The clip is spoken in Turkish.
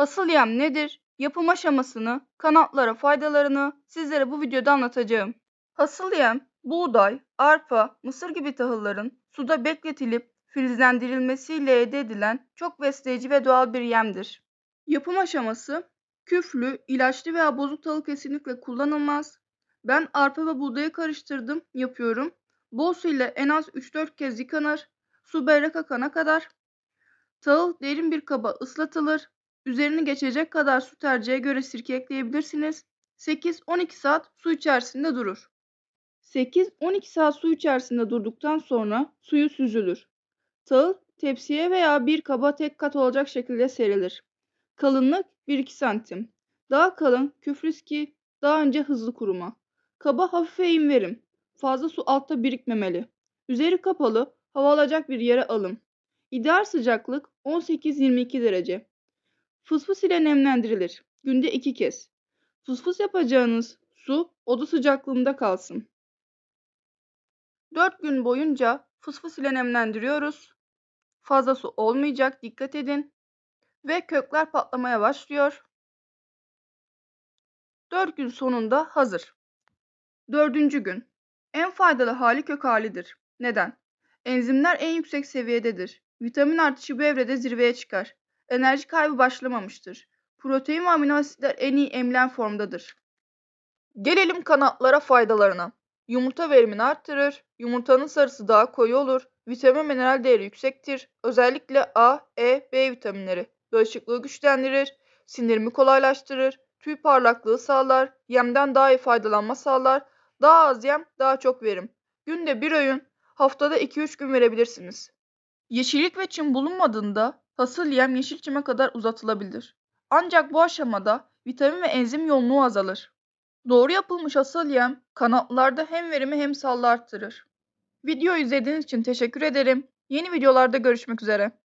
Hasıl yem nedir? Yapım aşamasını, kanatlara faydalarını sizlere bu videoda anlatacağım. Hasıl yem, buğday, arpa, mısır gibi tahılların suda bekletilip filizlendirilmesiyle elde edilen çok besleyici ve doğal bir yemdir. Yapım aşaması küflü, ilaçlı veya bozuk tahıl kesinlikle kullanılmaz. Ben arpa ve buğdayı karıştırdım, yapıyorum. Bol su ile en az 3-4 kez yıkanır. Su berrak akana kadar. Tahıl derin bir kaba ıslatılır. Üzerini geçecek kadar su tercihe göre sirke ekleyebilirsiniz. 8-12 saat su içerisinde durur. 8-12 saat su içerisinde durduktan sonra suyu süzülür. Tahıl tepsiye veya bir kaba tek kat olacak şekilde serilir. Kalınlık 1-2 santim. Daha kalın küfriski daha önce hızlı kuruma. Kaba hafif eğim verim. Fazla su altta birikmemeli. Üzeri kapalı, hava alacak bir yere alın. İdeal sıcaklık 18-22 derece. Fısfıs ile nemlendirilir. Günde 2 kez. Fısfıs yapacağınız su oda sıcaklığında kalsın. 4 gün boyunca fısfıs ile nemlendiriyoruz. Fazla su olmayacak, dikkat edin. Ve kökler patlamaya başlıyor. 4 gün sonunda hazır. Dördüncü gün. En faydalı hali kök halidir. Neden? Enzimler en yüksek seviyededir. Vitamin artışı bu evrede zirveye çıkar. Enerji kaybı başlamamıştır. Protein ve amino asitler en iyi emlen formdadır. Gelelim kanatlara faydalarına. Yumurta verimini arttırır. Yumurtanın sarısı daha koyu olur. Vitamin mineral değeri yüksektir. Özellikle A, E, B vitaminleri. Bağışıklığı güçlendirir. Sindirimi kolaylaştırır. Tüy parlaklığı sağlar. Yemden daha iyi faydalanma sağlar. Daha az yem, daha çok verim. Günde bir öğün, haftada 2-3 gün verebilirsiniz. Yeşillik ve çim bulunmadığında hasıl yem yeşil çime kadar uzatılabilir. Ancak bu aşamada vitamin ve enzim yoğunluğu azalır. Doğru yapılmış hasıl yem kanatlarda hem verimi hem sağlığı arttırır. Video izlediğiniz için teşekkür ederim. Yeni videolarda görüşmek üzere.